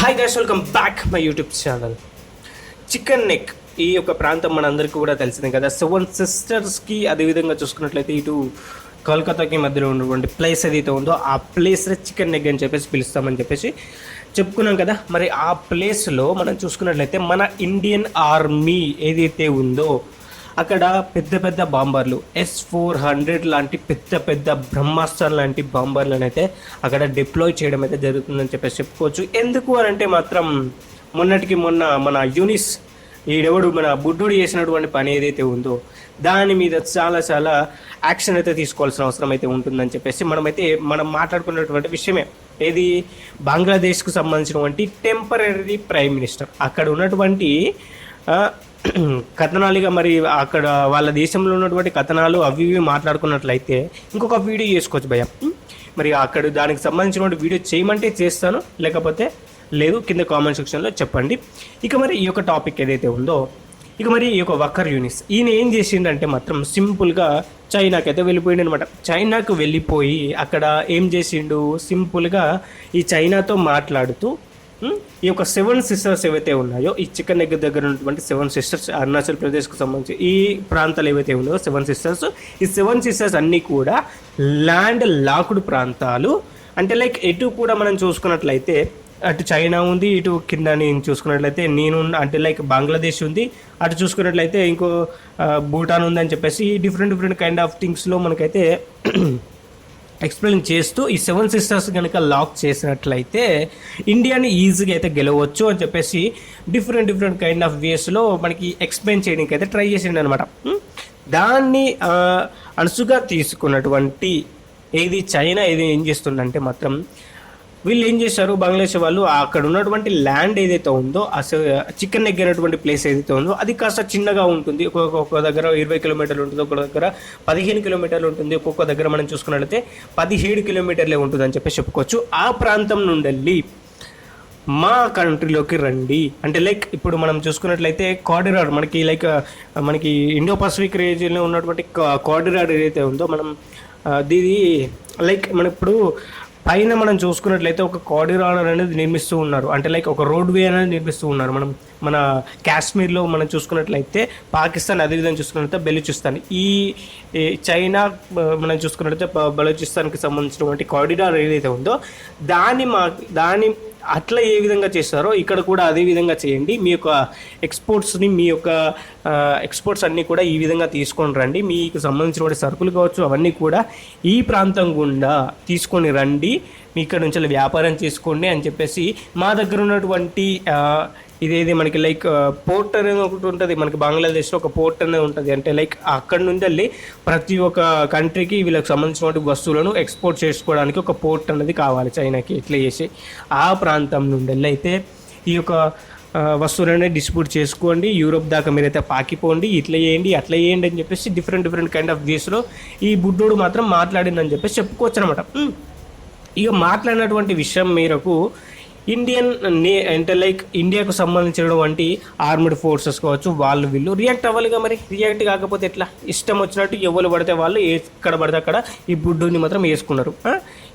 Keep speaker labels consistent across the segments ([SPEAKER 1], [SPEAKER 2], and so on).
[SPEAKER 1] Hi guys welcome back my YouTube channel chicken neck ఈ యొక్క ప్రాంతం మనందరికీ కూడా తెలిసిందే కదా. సెవెన్ సిస్టర్స్కి అదేవిధంగా చూసుకున్నట్లయితే ఇటు కోల్కతాకి మధ్యలో ఉన్నటువంటి ప్లేస్ ఏదైతే ఉందో ఆ ప్లేస్లో చికెన్ నెగ్ అని చెప్పేసి పిలుస్తామని చెప్పేసి చెప్పుకున్నాం కదా. మరి ఆ ప్లేస్లో మనం చూసుకున్నట్లయితే మన ఇండియన్ ఆర్మీ ఏదైతే ఉందో అక్కడ పెద్ద పెద్ద బాంబర్లు ఎస్ ఫోర్ హండ్రెడ్ లాంటి పెద్ద పెద్ద బ్రహ్మాస్త్రం లాంటి బాంబర్లను అయితే అక్కడ డిప్లాయ్ చేయడం అయితే జరుగుతుందని చెప్పేసి చెప్పుకోవచ్చు. ఎందుకు అని అంటే మాత్రం మొన్నటికి మొన్న మన యూనిస్ ఈడెవడు మన బుద్ధుడు చేసినటువంటి పని ఏదైతే ఉందో దాని మీద చాలా చాలా యాక్షన్ అయితే తీసుకోవాల్సిన అవసరం అయితే ఉంటుందని చెప్పేసి మనమైతే మనం మాట్లాడుకున్నటువంటి విషయమే. ఏది? బంగ్లాదేశ్కు సంబంధించినటువంటి టెంపరీ ప్రైమ్ మినిస్టర్ అక్కడ ఉన్నటువంటి కథనాలుగా మరి అక్కడ వాళ్ళ దేశంలో ఉన్నటువంటి కథనాలు అవి ఇవి మాట్లాడుకున్నట్లయితే ఇంకొక వీడియో చేసుకోవచ్చు భయ మరి అక్కడ దానికి సంబంధించినటువంటి వీడియో చేయమంటే చేస్తాను లేకపోతే లేదు కింద కామెంట్ సెక్షన్లో చెప్పండి. ఇక మరి ఈ యొక్క టాపిక్ ఏదైతే ఉందో ఇక మరి ఈ యొక్క వక్కర్ యూనిస్ ఈయన ఏం చేసిండంటే మాత్రం సింపుల్గా చైనాకి అయితే వెళ్ళిపోయిండు అనమాట చైనాకు వెళ్ళిపోయి అక్కడ ఏం చేసిండు? సింపుల్గా ఈ చైనాతో మాట్లాడుతూ Hmm? ఈ యొక్క సెవెన్ సిస్టర్స్ ఏవైతే ఉన్నాయో ఈ చికెన్ ఎగ్ దగ్గర ఉన్నటువంటి సెవెన్ సిస్టర్స్ అరుణాచల్ ప్రదేశ్కు సంబంధించి ఈ ప్రాంతాలు ఏవైతే ఉన్నాయో సెవెన్ సిస్టర్స్ ఈ సెవెన్ సిస్టర్స్ అన్నీ కూడా ల్యాండ్ లాక్డ్ ప్రాంతాలు. అంటే లైక్ ఎటు కూడా మనం చూసుకున్నట్లయితే అటు చైనా ఉంది ఇటు కింద నేను చూసుకున్నట్లయితే నేను ఉన్న- అంటే లైక్ బంగ్లాదేశ్ ఉంది. అటు చూసుకున్నట్లయితే ఇంకో భూటాన్ ఉంది అని చెప్పేసి డిఫరెంట్ డిఫరెంట్ కైండ్ ఆఫ్ థింగ్స్లో మనకైతే ఎక్స్ప్లెయిన్ చేస్తూ ఈ సెవెన్ సిస్టర్స్ కనుక లాక్ చేసినట్లయితే ఇండియాని ఈజీగా అయితే గెలవచ్చు అని చెప్పేసి డిఫరెంట్ డిఫరెంట్ కైండ్ ఆఫ్ వేస్లో మనకి ఎక్స్ప్లెయిన్ చేయడానికి అయితే ట్రై చేసిండు అనమాట దాన్ని అనుసుగా తీసుకున్నటువంటి ఏది చైనా ఏది ఏం చేస్తుందంటే మాత్రం వీళ్ళు ఏం చేశారు? బంగ్లాదేశ్ వాళ్ళు అక్కడ ఉన్నటువంటి ల్యాండ్ ఏదైతే ఉందో అసలు చికెన్ ఎగ్గినటువంటి ప్లేస్ ఏదైతే ఉందో అది కాస్త చిన్నగా ఉంటుంది. ఒక్కొక్క దగ్గర ఇరవై కిలోమీటర్లు ఉంటుంది ఒక్కొక్క దగ్గర పదిహేను కిలోమీటర్లు ఉంటుంది. ఒక్కొక్క దగ్గర మనం చూసుకున్నట్లయితే పదిహేడు కిలోమీటర్లే ఉంటుంది అని చెప్పి చెప్పుకోవచ్చు. ఆ ప్రాంతం నుండి వెళ్ళి మా కంట్రీలోకి రండి. అంటే లైక్ ఇప్పుడు మనం చూసుకున్నట్లయితే కారిడార్ మనకి లైక్ మనకి ఇండో పసిఫిక్ రీజియన్లో ఉన్నటువంటి కారిడార్ ఏదైతే ఉందో మనం దీది లైక్ మన ఇప్పుడు పైన మనం చూసుకున్నట్లయితే ఒక కారిడార్ అనేది నిర్మిస్తూ ఉన్నారు. అంటే లైక్ ఒక రోడ్ వే అనేది నిర్మిస్తూ ఉన్నారు. మనం మన కాశ్మీర్లో మనం చూసుకున్నట్లయితే పాకిస్తాన్ అదేవిధంగా చూసుకున్నట్లయితే బెలూచిస్తాన్. ఈ ఈ చైనా మనం చూసుకున్నట్లయితే బలూచిస్తాన్కి సంబంధించినటువంటి కారిడార్ ఏదైతే ఉందో దాన్ని మా దాని అట్లా ఏ విధంగా చేస్తారో ఇక్కడ కూడా అదే విధంగా చేయండి. మీ యొక్క ఎక్స్పోర్ట్స్ని మీ యొక్క ఎక్స్పోర్ట్స్ అన్నీ కూడా ఈ విధంగా తీసుకొని రండి. మీకు సంబంధించిన సరుకులు కావచ్చు అవన్నీ కూడా ఈ ప్రాంతం గుండా తీసుకొని రండి. మీ ఇక్కడ నుంచి వ్యాపారం చేసుకోండి అని చెప్పేసి మా దగ్గర ఉన్నటువంటి ఇదేది మనకి లైక్ పోర్ట్ అనేది ఒకటి ఉంటుంది. మనకి బంగ్లాదేశ్లో ఒక పోర్ట్ అనేది ఉంటుంది. అంటే లైక్ అక్కడ నుండి వెళ్ళి ప్రతి ఒక్క కంట్రీకి వీళ్ళకి సంబంధించినటువంటి వస్తువులను ఎక్స్పోర్ట్ చేసుకోవడానికి ఒక పోర్ట్ అనేది కావాలి చైనాకి ఇట్లా చేసి. ఆ ప్రాంతం నుండి వెళ్ళి అయితే ఈ యొక్క ఆ, వస్తువులనే డిస్ట్రిబ్యూట్ చేసుకోండి. యూరోప్ దాకా మీరైతే పాకిపోండి. ఇట్లా చేయండి అట్లా చేయండి అని చెప్పేసి డిఫరెంట్ డిఫరెంట్ కైండ్ ఆఫ్ వేస్లో ఈ బుడ్డోడు మాత్రం మాట్లాడిందని చెప్పేసి చెప్పుకోవచ్చు అనమాట ఇక మాట్లాడినటువంటి విషయం మేరకు ఇండియన్ నే అంటే లైక్ ఇండియాకు సంబంధించినటువంటి ఆర్మ్డ్ ఫోర్సెస్ కావచ్చు వాళ్ళు వీళ్ళు రియాక్ట్ అవ్వాలిగా మరి. రియాక్ట్ కాకపోతే ఎట్లా? ఇష్టం వచ్చినట్టు ఎవరు పడితే వాళ్ళు ఎక్కడ పడితే అక్కడ ఈ బుడ్డుని మాత్రం వేసుకున్నారు.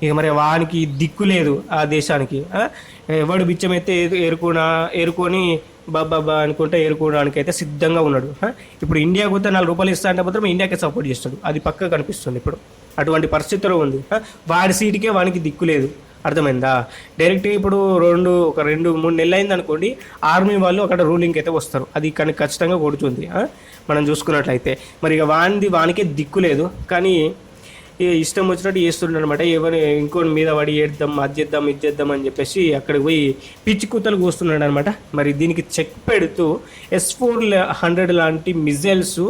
[SPEAKER 1] ఇక మరి వానికి దిక్కు లేదు ఆ దేశానికి. ఎవడు బిచ్చమైతే ఏరు- ఏరుకున్నా ఏరుకొని బాబా అనుకుంటే ఏరుకోవడానికి అయితే సిద్ధంగా ఉన్నాడు. ఇప్పుడు ఇండియాకు వస్తే నాలుగు రూపాయలు ఇస్తా అంటే మాత్రం ఇండియాకే సపోర్ట్ చేస్తాడు. అది పక్క కనిపిస్తుంది ఇప్పుడు. అటువంటి పరిస్థితిలో ఉంది. వాడి సీటుకే వానికి దిక్కు లేదు. అర్థమైందా? డైరెక్ట్గా ఇప్పుడు రెండు ఒక రెండు మూడు నెలలు అయింది అనుకోండి ఆర్మీ వాళ్ళు అక్కడ రూలింగ్కి అయితే వస్తారు. అది కానీ ఖచ్చితంగా కొడుతుంది. మనం చూసుకున్నట్లయితే. మరి ఇక వానిది వానికే దిక్కు లేదు. కానీ ఈ ఇష్టం వచ్చినట్టు చేస్తుండే అనమాట ఎవరి ఇంకోటి మీద పడి ఏద్దాం అది చేద్దాం ఇది చేద్దాం అని చెప్పేసి అక్కడికి పోయి పిచ్చి కూతలు కూస్తున్నాడు అనమాట మరి దీనికి చెక్ పెడుతూ ఎస్ ఫోర్ హండ్రెడ్ లాంటి మిజైల్స్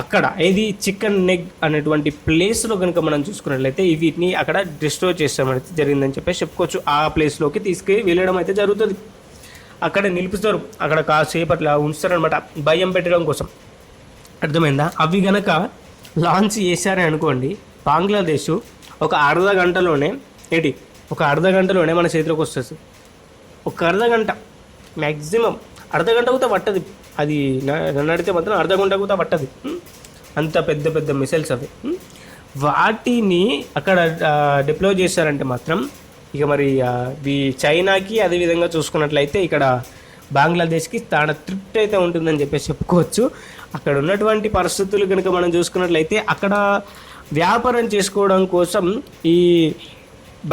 [SPEAKER 1] అక్కడ ఏది చికెన్ నెగ్ అనేటువంటి ప్లేస్లో కనుక మనం చూసుకున్నట్లయితే వీటిని అక్కడ డిస్ట్రోయ్ చేస్తాం. జరిగిందని చెప్పేసి చెప్పుకోవచ్చు. ఆ ప్లేస్లోకి తీసుకెళ్ళి వెళ్ళడం అయితే జరుగుతుంది. అక్కడ నిలుపుతారు. అక్కడ కాసేపు అట్లా ఉంచుతారనమాట భయం పెట్టడం కోసం. అర్థమైందా? అవి గనక లాంచ్ చేశారని అనుకోండి బంగ్లాదేశ్ ఒక అర్ధ గంటలోనే ఏంటి? ఒక అర్ధ గంటలోనే మన చేతిలోకి వస్తుంది. ఒక అర్ధ గంట. మ్యాక్సిమం అర్ధ గంట కూడా పట్టదు. అది నా- నన్ను అడిగితే మాత్రం అర్ధ గంట కూడా పట్టదు. అంత పెద్ద పెద్ద మిసైల్స్ అవి. వాటిని అక్కడ డిప్లో చేశారంటే మాత్రం ఇక మరి ఆ, ఈ చైనాకి అదేవిధంగా చూసుకున్నట్లయితే ఇక్కడ బంగ్లాదేశ్కి తాన తృప్తి అయితే ఉంటుందని చెప్పేసి చెప్పుకోవచ్చు. అక్కడ ఉన్నటువంటి పరిస్థితులు కనుక మనం చూసుకున్నట్లయితే అక్కడ వ్యాపారం చేసుకోవడం కోసం ఈ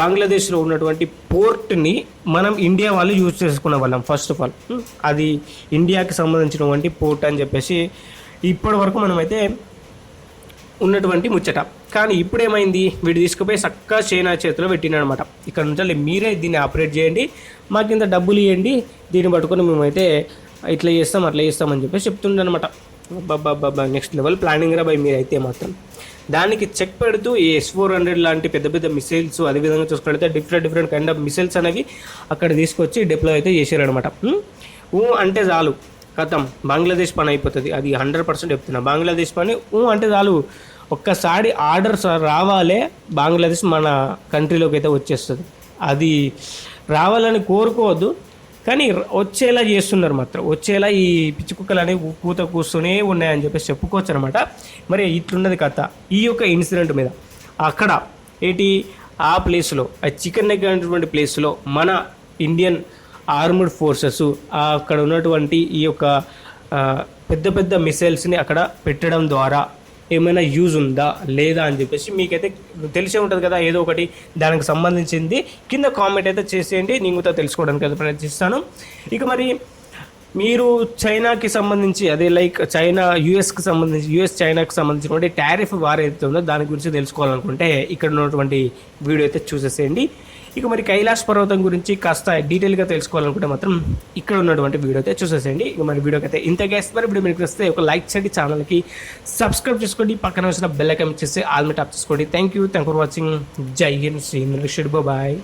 [SPEAKER 1] బంగ్లాదేశ్లో ఉన్నటువంటి పోర్ట్ని మనం ఇండియా వాళ్ళు యూజ్ చేసుకునే వాళ్ళం ఫస్ట్ ఆఫ్ ఆల్ అది ఇండియాకి సంబంధించినటువంటి పోర్ట్ అని చెప్పేసి ఇప్పటి వరకు మనమైతే ఉన్నటువంటి ముచ్చట. కానీ ఇప్పుడు ఏమైంది వీడు తీసుకుపోయి చక్కగా చైనా చేతిలో పెట్టినమాట ఇక్కడ నుంచి మీరే దీన్ని ఆపరేట్ చేయండి మాకు ఇంత డబ్బులు ఇవ్వండి దీన్ని పట్టుకొని మేమైతే ఇట్లా చేస్తాం అట్లా చేస్తాం అని చెప్పేసి చెప్తుండనమాట. బాబా నెక్స్ట్ లెవెల్ ప్లానింగ్ రా బై మీరైతే మాత్రం. దానికి చెక్ పెడుతూ ఈ ఎస్ ఫోర్ హండ్రెడ్ లాంటి పెద్ద పెద్ద మిసైల్స్ అదేవిధంగా చూసుకుంటే different different kind of missiles అనేవి అక్కడ తీసుకొచ్చి డిప్లాయ్ అయితే చేశారనమాట ఊ అంటే చాలు. కథం బంగ్లాదేశ్ పని అయిపోతుంది. అది హండ్రెడ్ పర్సెంట్ చెప్తున్నా. బంగ్లాదేశ్ పని ఊ అంటే చాలు. ఒక్కసారి ఆర్డర్స్ రావాలే బంగ్లాదేశ్ మన కంట్రీలోకి అయితే వచ్చేస్తుంది. అది రావాలని కోరుకోవద్దు. కానీ వచ్చేలా చేస్తున్నారు మాత్రం. వచ్చేలా ఈ పిచ్చి కుక్కలు అనేవి కూత కూస్తూనే ఉన్నాయని చెప్పేసి చెప్పుకోవచ్చు అనమాట మరి ఇట్లున్నది కథ. ఈ యొక్క ఇన్సిడెంట్ మీద అక్కడ ఏంటి? ఆ ప్లేస్లో ఆ చికెన్ నెక్ అనేటువంటి ప్లేస్లో మన ఇండియన్ ఆర్మ్డ్ ఫోర్సెస్ అక్కడ ఉన్నటువంటి ఈ యొక్క పెద్ద పెద్ద మిసైల్స్ని అక్కడ పెట్టడం ద్వారా ఏమైనా యూజ్ ఉందా లేదా అని చెప్పేసి మీకైతే తెలిసే ఉంటుంది కదా ఏదో ఒకటి దానికి సంబంధించింది. కింద కామెంట్ అయితే చేసేయండి నేను కూడా తెలుసుకోవడానికి అయితే ప్రయత్నిస్తాను. ఇక మరి మీరు చైనాకి సంబంధించి అదే లైక్ చైనా యుఎస్కి సంబంధించి యుఎస్ చైనాకి సంబంధించినటువంటి టారిఫ్ వార్ ఏదైతే ఉందో దాని గురించి తెలుసుకోవాలనుకుంటే ఇక్కడ ఉన్నటువంటి వీడియో అయితే చూసేసేయండి. ఇక మరి కైలాస్ పర్వతం గురించి కాస్త డీటెయిల్గా తెలుసుకోవాలనుకుంటే మాత్రం ఇక్కడ ఉన్నటువంటి వీడియో అయితే చూసేసేయండి. ఇక మరి వీడియోకి అయితే ఇంత గ్యాస్ మరి వీడియో మీకు వస్తే ఒక లైక్ చేయండి ఛానల్కి సబ్స్క్రైబ్ చేసుకోండి పక్కన వచ్చిన బెల్ ఐకాన్ చేసి ఆల్మెట్ ఆప్ చేసుకోండి. Thank you thank for watching జై హింద్. శ్రీ బాయ్